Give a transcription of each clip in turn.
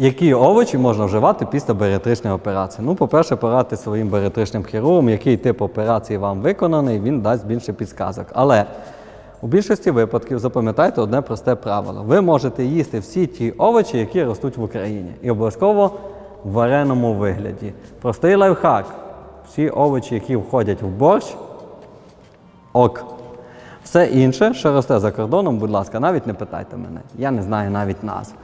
Які овочі можна вживати після баріатричної операції? Ну, по-перше, порадьте своїм баріатричним хірургом, який тип операції вам виконаний, він дасть більше підсказок. Але у більшості випадків запам'ятайте одне просте правило: ви можете їсти всі ті овочі, які ростуть в Україні, і обов'язково в вареному вигляді. Простий лайфхак. Всі овочі, які входять в борщ, ок. Все інше, що росте за кордоном, будь ласка, навіть не питайте мене. Я не знаю навіть назв.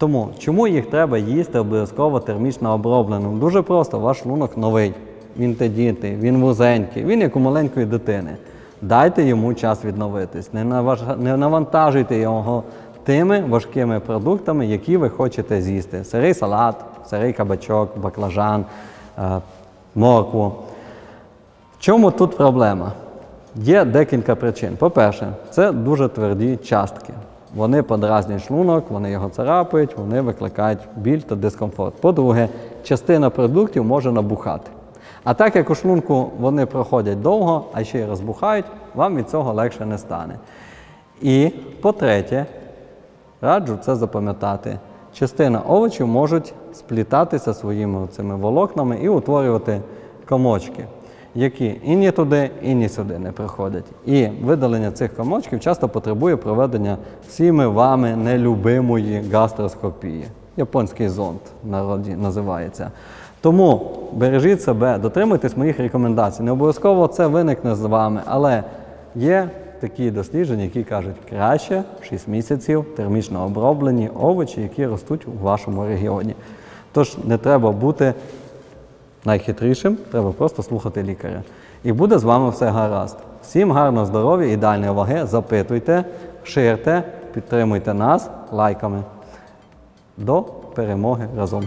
Тому чому їх треба їсти обов'язково термічно обробленим? Дуже просто, ваш шлунок новий, він тедітий, він вузенький, він як у маленької дитини. Дайте йому час відновитись, не, наваж- не навантажуйте його тими важкими продуктами, які ви хочете з'їсти. Сирий салат, сирий кабачок, баклажан, е, моркву. В чому тут проблема? Є декілька причин. По-перше, це дуже тверді частки. Вони подразнюють шлунок, вони його царапають, вони викликають біль та дискомфорт. По-друге, частина продуктів може набухати. А так як у шлунку вони проходять довго, а ще й розбухають, вам від цього легше не стане. І по-третє, раджу це запам'ятати. Частина овочів можуть сплітатися своїми цими волокнами і утворювати комочки, які і ні туди, і ні сюди не приходять. І видалення цих комочків часто потребує проведення всіми вами нелюбимої гастроскопії. Японський зонд народі називається. Тому бережіть себе, дотримуйтесь моїх рекомендацій. Не обов'язково це виникне з вами, але є такі дослідження, які кажуть, краще 6 місяців термічно оброблені овочі, які ростуть у вашому регіоні. Тож не треба бути найхитрішим, треба просто слухати лікаря. І буде з вами все гаразд. Всім гарного здоров'я, ідеальної ваги. Запитуйте, ширте, підтримуйте нас лайками. До перемоги разом!